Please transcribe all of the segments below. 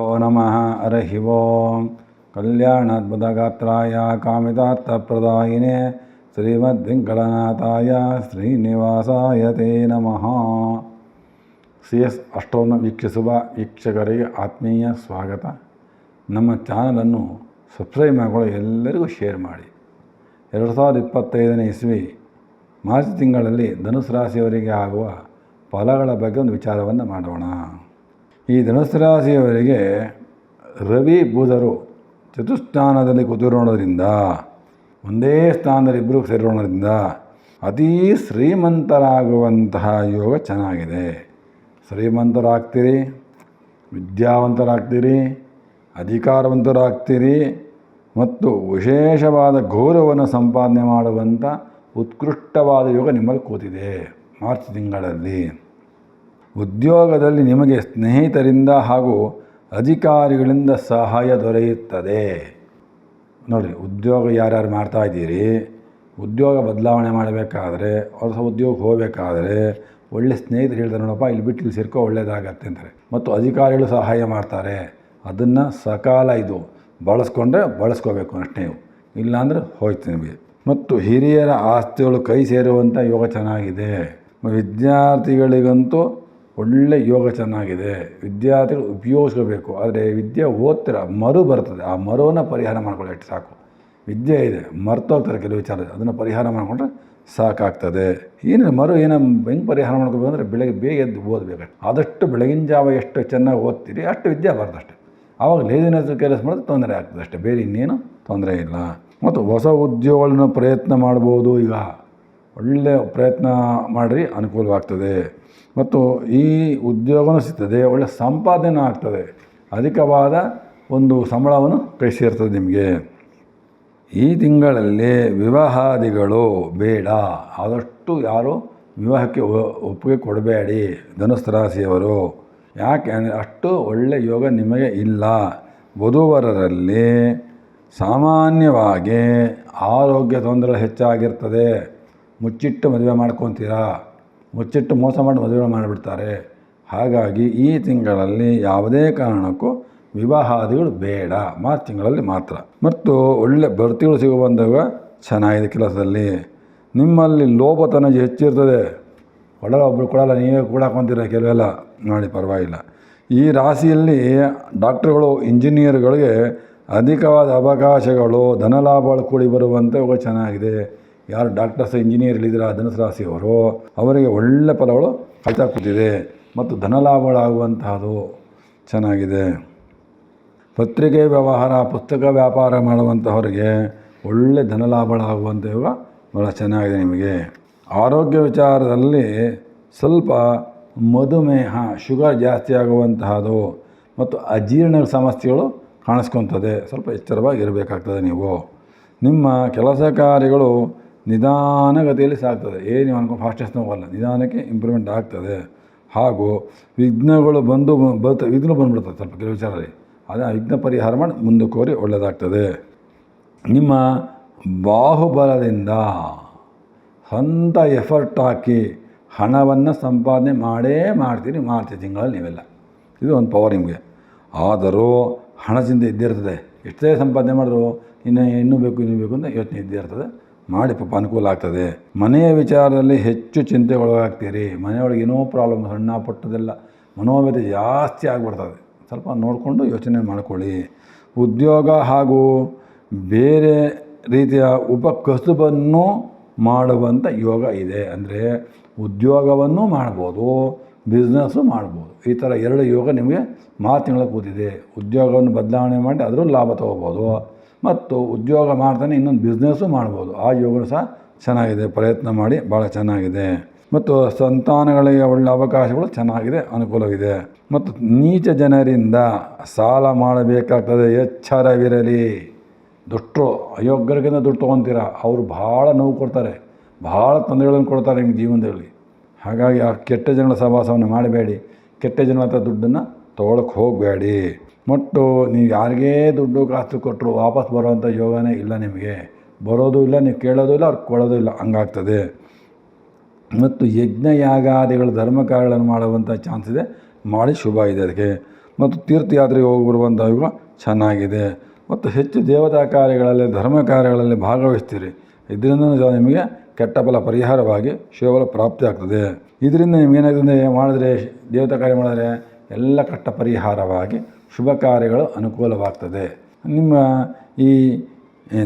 ಓಂ ಕಲ್ಯಾಣದ್ಭುತಗಾತ್ರಾಯ ಕಾಮಿತಾರ್ಥಪ್ರದಾಯಿನೇ ಶ್ರೀಮದ್ವೆಂಕಟನಾಥಾಯ ಶ್ರೀನಿವಾಸಾಯ ತೇ ನಮಃ C S ಅಷ್ಟವನ್ನು ವೀಕ್ಷಿಸುವ ವೀಕ್ಷಕರಿಗೆ ಆತ್ಮೀಯ ಸ್ವಾಗತ. ನಮ್ಮ ಚಾನಲನ್ನು ಸಬ್ಸ್ಕ್ರೈಬ್ ಮಾಡಿಕೊಳ್ಳೋ, ಎಲ್ಲರಿಗೂ ಶೇರ್ ಮಾಡಿ. ಎರಡು ಸಾವಿರದ ಇಪ್ಪತ್ತೈದನೇ ಇಸ್ವಿ, ಮಾರ್ಚ್ ತಿಂಗಳಲ್ಲಿ ಧನುಸು ರಾಶಿಯವರಿಗೆ ಆಗುವ ಫಲಗಳ ಬಗ್ಗೆ ಒಂದು ವಿಚಾರವನ್ನು ಮಾಡೋಣ. ಈ ಧನುಸ್ಸು ರಾಶಿಯವರಿಗೆ ರವಿ ಬುಧರು ಚತುಸ್ಥಾನದಲ್ಲಿ ಕೂತಿರೋಣದ್ರಿಂದ ಒಂದೇ ಸ್ಥಾನದಲ್ಲಿ ಇಬ್ಬರು ಸೇರೋಣದ್ರಿಂದ ಅತೀ ಶ್ರೀಮಂತರಾಗುವಂತಹ ಯೋಗ ಚೆನ್ನಾಗಿದೆ. ಶ್ರೀಮಂತರಾಗ್ತೀರಿ, ವಿದ್ಯಾವಂತರಾಗ್ತೀರಿ, ಅಧಿಕಾರವಂತರಾಗ್ತೀರಿ ಮತ್ತು ವಿಶೇಷವಾದ ಗೌರವವನ್ನು ಸಂಪಾದನೆ ಮಾಡುವಂಥ ಉತ್ಕೃಷ್ಟವಾದ ಯೋಗ ನಿಮ್ಮಲ್ಲಿ ಕೂತಿದೆ ಮಾರ್ಚ್ ತಿಂಗಳಲ್ಲಿ. ಉದ್ಯೋಗದಲ್ಲಿ ನಿಮಗೆ ಸ್ನೇಹಿತರಿಂದ ಹಾಗೂ ಅಧಿಕಾರಿಗಳಿಂದ ಸಹಾಯ ದೊರೆಯುತ್ತದೆ. ನೋಡಿ, ಉದ್ಯೋಗ ಯಾರ್ಯಾರು ಮಾಡ್ತಾ ಇದ್ದೀರಿ? ಉದ್ಯೋಗ ಬದಲಾವಣೆ ಮಾಡಬೇಕಾದ್ರೆ, ಹೊಸ ಉದ್ಯೋಗ ಹೋಗಬೇಕಾದ್ರೆ ಒಳ್ಳೆ ಸ್ನೇಹಿತರು ಹೇಳ್ತಾರೆ ನೋಡಪ್ಪ, ಇಲ್ಲಿ ಬಿಟ್ಟು ಇಲ್ಲಿ ಸೇರ್ಕೋ, ಒಳ್ಳೇದಾಗತ್ತೆ ಅಂತಾರೆ. ಮತ್ತು ಅಧಿಕಾರಿಗಳು ಸಹಾಯ ಮಾಡ್ತಾರೆ. ಅದನ್ನು ಸಕಾಲ ಇದು ಬಳಸ್ಕೊಂಡ್ರೆ ಬಳಸ್ಕೋಬೇಕು ಅಷ್ಟೇ ಇಲ್ಲಾಂದರೆ ಹೋಯ್ತು ನಿಮಗೆ. ಮತ್ತು ಹಿರಿಯರ ಆಸ್ತಿಗಳು ಕೈ ಸೇರುವಂಥ ಯೋಗ ಚೆನ್ನಾಗಿದೆ. ವಿದ್ಯಾರ್ಥಿಗಳಿಗಂತೂ ಒಳ್ಳೆ ಯೋಗ ಚೆನ್ನಾಗಿದೆ, ವಿದ್ಯಾರ್ಥಿಗಳು ಉಪಯೋಗಿಸ್ಕೋಬೇಕು, ಆದರೆ ವಿದ್ಯೆ ಓದ್ತಿರ, ಮರು ಬರ್ತದೆ, ಆ ಮರುವನ್ನು ಪರಿಹಾರ ಮಾಡ್ಕೊಳ್ಳಿ ಅಷ್ಟು ಸಾಕು. ವಿದ್ಯೆ ಇದೆ, ಮರ್ತೋಗ್ತಾರೆ ಕೆಲವು ವಿಚಾರ ಅದನ್ನು ಪರಿಹಾರ ಮಾಡಿಕೊಂಡ್ರೆ ಸಾಕಾಗ್ತದೆ. ಏನು ಮರು ಏನ ಹೆಂಗೆ ಪರಿಹಾರ ಮಾಡ್ಕೋಬೇಕು ಅಂದರೆ ಬೆಳಗ್ಗೆ ಬೇಗ ಎದ್ದು ಓದಬೇಕು. ಆದಷ್ಟು ಬೆಳಗಿನ ಜಾವ ಎಷ್ಟು ಚೆನ್ನಾಗಿ ಓದ್ತೀರಿ, ಅಷ್ಟು ವಿದ್ಯೆ ಬರ್ತದೆ ಆವಾಗ ಲೇಜಿನೆಸ್ ಕೆಲಸ ಮಾಡಿದ್ರೆ ತೊಂದರೆ ಆಗ್ತದೆ ಅಷ್ಟೇ, ಬೇರೆ ಇನ್ನೇನು ತೊಂದರೆ ಇಲ್ಲ. ಮತ್ತು ಹೊಸ ಉದ್ಯೋಗಗಳನ್ನು ಪ್ರಯತ್ನ ಮಾಡ್ಬೋದು ಈಗ. ಒಳ್ಳೆಯ ಪ್ರಯತ್ನ ಮಾಡಿರಿ ಅನುಕೂಲವಾಗ್ತದೆ. ಮತ್ತು ಈ ಉದ್ಯೋಗವೂ ಸಿಗ್ತದೆ ಒಳ್ಳೆಯ ಸಂಪಾದನೆ ಆಗ್ತದೆ. ಅಧಿಕವಾದ ಒಂದು ಸಂಬಳವನ್ನು ಕೈ ಸೇರ್ತದೆ ನಿಮಗೆ. ಈ ತಿಂಗಳಲ್ಲಿ ವಿವಾಹಾದಿಗಳು ಬೇಡ. ಆದಷ್ಟು ಯಾರು ವಿವಾಹಕ್ಕೆ ಒಪ್ಪಿಗೆ ಕೊಡಬೇಡಿ ಧನುಸ್ಸು ರಾಶಿಯವರು. ಯಾಕೆ ಅಷ್ಟು ಒಳ್ಳೆಯ ಯೋಗ ನಿಮಗೆ ಇಲ್ಲ. ವಧುವರರಲ್ಲಿ ಸಾಮಾನ್ಯವಾಗಿ ಆರೋಗ್ಯ ತೊಂದರೆ ಹೆಚ್ಚಾಗಿರ್ತದೆ. ಮುಚ್ಚಿಟ್ಟು ಮದುವೆ ಮಾಡ್ಕೊತೀರಾ? ಮುಚ್ಚಿಟ್ಟು ಮೋಸ ಮಾಡಿ ಮದುವೆ ಮಾಡಿಬಿಡ್ತಾರೆ. ಹಾಗಾಗಿ ಈ ತಿಂಗಳಲ್ಲಿ ಯಾವುದೇ ಕಾರಣಕ್ಕೂ ವಿವಾಹಾದಿಗಳು ಬೇಡ. ಮಾರ್ಚ್ ತಿಂಗಳಲ್ಲಿ ಮಾತ್ರ. ಮತ್ತು ಒಳ್ಳೆ ಬಡ್ತಿಗಳು ಸಿಗುವಂದಾಗ ಚೆನ್ನಾಗಿದೆ ಕೆಲಸದಲ್ಲಿ. ನಿಮ್ಮಲ್ಲಿ ಲೋಭತನ ಹೆಚ್ಚಿರ್ತದೆ. ಕೊಡಲ್ಲ ಒಬ್ಬರು ಕೊಡಲ್ಲ, ನೀವೇ ಕೂಡ ಕೆಲವೆಲ್ಲ? ನೋಡಿ, ಪರವಾಗಿಲ್ಲ. ಈ ರಾಶಿಯಲ್ಲಿ ಡಾಕ್ಟ್ರುಗಳು, ಇಂಜಿನಿಯರ್ಗಳಿಗೆ ಅಧಿಕವಾದ ಅವಕಾಶಗಳು, ಧನಲಾಭಗಳು ಕೂಡಿ ಬರುವಂತೆ ಚೆನ್ನಾಗಿದೆ. ಯಾರು ಡಾಕ್ಟರ್ಸ್ ಇಂಜಿನಿಯರ್ ಇಂಜಿನಿಯರ್ಗಳಿದ್ದೀರ ಧನುಸು ರಾಶಿಯವರು, ಅವರಿಗೆ ಒಳ್ಳೆ ಫಲಗಳು ಕಾಯ್ತಾ ಕೂತಿದೆ. ಮತ್ತು ಧನಲಾಭಗಳಾಗುವಂತಹದ್ದು ಚೆನ್ನಾಗಿದೆ. ಪತ್ರಿಕೆ ವ್ಯವಹಾರ, ಪುಸ್ತಕ ವ್ಯಾಪಾರ ಮಾಡುವಂಥವರಿಗೆ ಒಳ್ಳೆ ಧನಲಾಭಗಳಾಗುವಂಥ ಯೋಗ ಭಾಳ ಚೆನ್ನಾಗಿದೆ ನಿಮಗೆ. ಆರೋಗ್ಯ ವಿಚಾರದಲ್ಲಿ ಸ್ವಲ್ಪ ಮಧುಮೇಹ, ಶುಗರ್ ಜಾಸ್ತಿ ಆಗುವಂತಹದ್ದು ಮತ್ತು ಅಜೀರ್ಣ ಸಮಸ್ಯೆಗಳು ಕಾಣಿಸ್ಕೊತದೆ. ಸ್ವಲ್ಪ ಎಚ್ಚರವಾಗಿ ಇರಬೇಕಾಗ್ತದೆ ನೀವು. ನಿಮ್ಮ ಕೆಲಸ ಕಾರ್ಯಗಳು ನಿಧಾನಗತಿಯಲ್ಲಿ ಸಾಗ್ತದೆ. ಏನು ಅನ್ಕೊಂಡು ಫಾಸ್ಟೆಸ್ಟ್ ಹೋಗಲ್ಲ ನಿಧಾನಕ್ಕೆ ಇಂಪ್ರೂವ್ಮೆಂಟ್ ಆಗ್ತದೆ. ಹಾಗೂ ವಿಘ್ನಗಳು ಬಂದು ಬರ್ತ ವಿಘ್ನ ಬಂದುಬಿಡ್ತದೆ ಸ್ವಲ್ಪ ಕೆಲವು ವಿಚಾರದಲ್ಲಿ. ಅದೇ ವಿಘ್ನ ಪರಿಹಾರ ಮಾಡಿ ಮುಂದಕ್ಕೆ ಕೋರಿ ಒಳ್ಳೆಯದಾಗ್ತದೆ ನಿಮ್ಮ ಬಾಹುಬಲದಿಂದ ಸ್ವಂತ ಎಫರ್ಟ್ ಹಾಕಿ ಹಣವನ್ನು ಸಂಪಾದನೆ ಮಾಡೇ ಮಾಡ್ತೀರಿ ಮಾಡ್ತೀವಿ ತಿಂಗಳಲ್ಲಿ ನೀವೆಲ್ಲ. ಇದು ಒಂದು ಪವರ್ ನಿಮಗೆ. ಆದರೂ ಹಣದಿಂದ ಚಿಂತೆ ಇದ್ದೇ ಇರ್ತದೆ. ಎಷ್ಟೇ ಸಂಪಾದನೆ ಮಾಡಿದ್ರು ಇನ್ನು, ಇನ್ನೂ ಬೇಕು ಇನ್ನೂ ಬೇಕು ಅಂತ ಯೋಚನೆ ಇದ್ದೇ ಇರ್ತದೆ. ಮಾಡಿ ಪಾಪ ಅನುಕೂಲ ಆಗ್ತದೆ. ಮನೆಯ ವಿಚಾರದಲ್ಲಿ ಹೆಚ್ಚು ಚಿಂತೆಗೊಳಗಾಗ್ತೀರಿ ಮನೆಯೊಳಗೆ ಏನೋ ಪ್ರಾಬ್ಲಮ್ ಸಣ್ಣ ಪುಟ್ಟದೆಲ್ಲ ಮನೋವ್ಯತೆ ಜಾಸ್ತಿ ಆಗಿಬಿಡ್ತದೆ. ಸ್ವಲ್ಪ ನೋಡಿಕೊಂಡು ಯೋಚನೆ ಮಾಡಿಕೊಳ್ಳಿ. ಉದ್ಯೋಗ ಹಾಗೂ ಬೇರೆ ರೀತಿಯ ಉಪಕಸುಬನ್ನು ಮಾಡುವಂಥ ಯೋಗ ಇದೆ. ಅಂದರೆ ಉದ್ಯೋಗವನ್ನು ಮಾಡ್ಬೋದು ಬಿಸ್ನೆಸ್ಸು ಮಾಡ್ಬೋದು. ಈ ಥರ ಎರಡು ಯೋಗ ನಿಮಗೆ ಮಾರು ತಿಂಗಳ ಕೂತಿದೆ. ಉದ್ಯೋಗವನ್ನು ಬದಲಾವಣೆ ಮಾಡಿ ಅದರಲ್ಲೂ ಲಾಭ ತೊಗೋಬೋದು. ಮತ್ತು ಉದ್ಯೋಗ ಮಾಡ್ತಾನೆ ಇನ್ನೊಂದು ಬಿಸ್ನೆಸ್ಸು ಮಾಡ್ಬೋದು. ಆ ಯೋಗನು ಸಹ ಚೆನ್ನಾಗಿದೆ. ಪ್ರಯತ್ನ ಮಾಡಿ ಭಾಳ ಚೆನ್ನಾಗಿದೆ. ಮತ್ತು ಸಂತಾನಗಳಿಗೆ ಒಳ್ಳೆ ಅವಕಾಶಗಳು ಚೆನ್ನಾಗಿದೆ ಅನುಕೂಲವಿದೆ ಮತ್ತು ನೀಚ ಜನರಿಂದ ಸಾಲ ಮಾಡಬೇಕಾಗ್ತದೆ. ಎಚ್ಚರವಿರಲಿ. ದುಷ್ಟರು, ಅಯೋಗ್ಯರಿಗಿಂತ ದುಡ್ಡು ತೊಗೊತೀರ? ಅವರು ಭಾಳ ನೋವು ಕೊಡ್ತಾರೆ. ಭಾಳ ತೊಂದರೆಗಳನ್ನು ಕೊಡ್ತಾರೆ ನಿಮ್ಮ ಜೀವನದಲ್ಲಿ. ಹಾಗಾಗಿ ಆ ಕೆಟ್ಟ ಜನಗಳ ಸಹವಾಸವನ್ನು ಮಾಡಬೇಡಿ. ಕೆಟ್ಟ ಜನರ ಹತ್ರ ದುಡ್ಡನ್ನು ತೊಗೊಳಕ್ಕೆ ಹೋಗಬೇಡಿ. ಮತ್ತು ನೀವು ಯಾರಿಗೇ ದುಡ್ಡು ಕಾಸು ಕೊಟ್ಟರು ವಾಪಸ್ ಬರುವಂಥ ಯೋಗನೇ ಇಲ್ಲ ನಿಮಗೆ. ಬರೋದು ಇಲ್ಲ, ನೀವು ಕೇಳೋದು ಇಲ್ಲ, ಅವ್ರು ಕೊಡೋದು ಇಲ್ಲ. ಹಂಗಾಗ್ತದೆ. ಮತ್ತು ಯಜ್ಞ ಯಾಗಾದಿಗಳ ಧರ್ಮ ಕಾರ್ಯಗಳನ್ನು ಮಾಡುವಂಥ ಚಾನ್ಸ್ ಇದೆ. ಮಾಡಿ ಶುಭ ಇದೆ ಅದಕ್ಕೆ. ಮತ್ತು ತೀರ್ಥಯಾತ್ರೆಗೆ ಹೋಗಿ ಬರುವಂಥ ಯುಗ ಚೆನ್ನಾಗಿದೆ. ಮತ್ತು ಹೆಚ್ಚು ದೇವತಾ ಕಾರ್ಯಗಳಲ್ಲಿ, ಧರ್ಮ ಕಾರ್ಯಗಳಲ್ಲಿ ಭಾಗವಹಿಸ್ತೀರಿ. ಇದರಿಂದ ನಿಮಗೆ ಕೆಟ್ಟ ಫಲ ಪರಿಹಾರವಾಗಿ ಶಿವಫಲ ಪ್ರಾಪ್ತಿ ಆಗ್ತದೆ. ಇದರಿಂದ ನಿಮಗೇನಾಗ್ತದೆ ಮಾಡಿದ್ರೆ ದೇವತಾ ಕಾರ್ಯ ಮಾಡಿದ್ರೆ ಎಲ್ಲ ಕಷ್ಟ ಪರಿಹಾರವಾಗಿ ಶುಭ ಕಾರ್ಯಗಳು ಅನುಕೂಲವಾಗ್ತದೆ. ನಿಮ್ಮ ಈ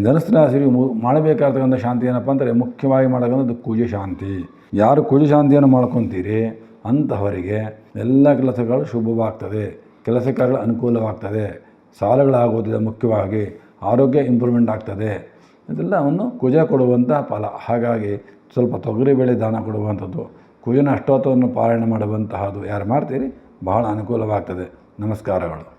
ಧನುಸ್ಸು ರಾಶಿಗೆ ಮು, ಮಾಡಬೇಕಾಗ್ತಕ್ಕಂಥ ಶಾಂತಿ ಏನಪ್ಪ ಅಂದರೆ ಮುಖ್ಯವಾಗಿ ಮಾಡತಕ್ಕಂಥದ್ದು ಕುಜ ಶಾಂತಿ. ಯಾರು ಕುಜ ಶಾಂತಿಯನ್ನು ಮಾಡ್ಕೊತೀರಿ ಅಂತಹವರಿಗೆ ಎಲ್ಲ ಕೆಲಸಗಳು ಶುಭವಾಗ್ತದೆ. ಕೆಲಸ ಕಾರ್ಯಗಳು ಅನುಕೂಲವಾಗ್ತದೆ. ಸಾಲಗಳಾಗೋದಿಲ್ಲ ಮುಖ್ಯವಾಗಿ. ಆರೋಗ್ಯ ಇಂಪ್ರೂವ್ಮೆಂಟ್ ಆಗ್ತದೆ. ಇದೆಲ್ಲವನ್ನು ಕುಜ ಕೊಡುವಂಥ ಫಲ. ಹಾಗಾಗಿ ಸ್ವಲ್ಪ ತೊಗರಿಬೇಳೆ ದಾನ ಕೊಡುವಂಥದ್ದು ಕುಜನ ಅಷ್ಟೋತ್ತವನ್ನು ಪಾಲನೆ ಮಾಡುವಂತಹದ್ದು ಯಾರು ಮಾಡ್ತೀರಿ? ಬಹಳ ಅನುಕೂಲವಾಗ್ತದೆ. ನಮಸ್ಕಾರಗಳು.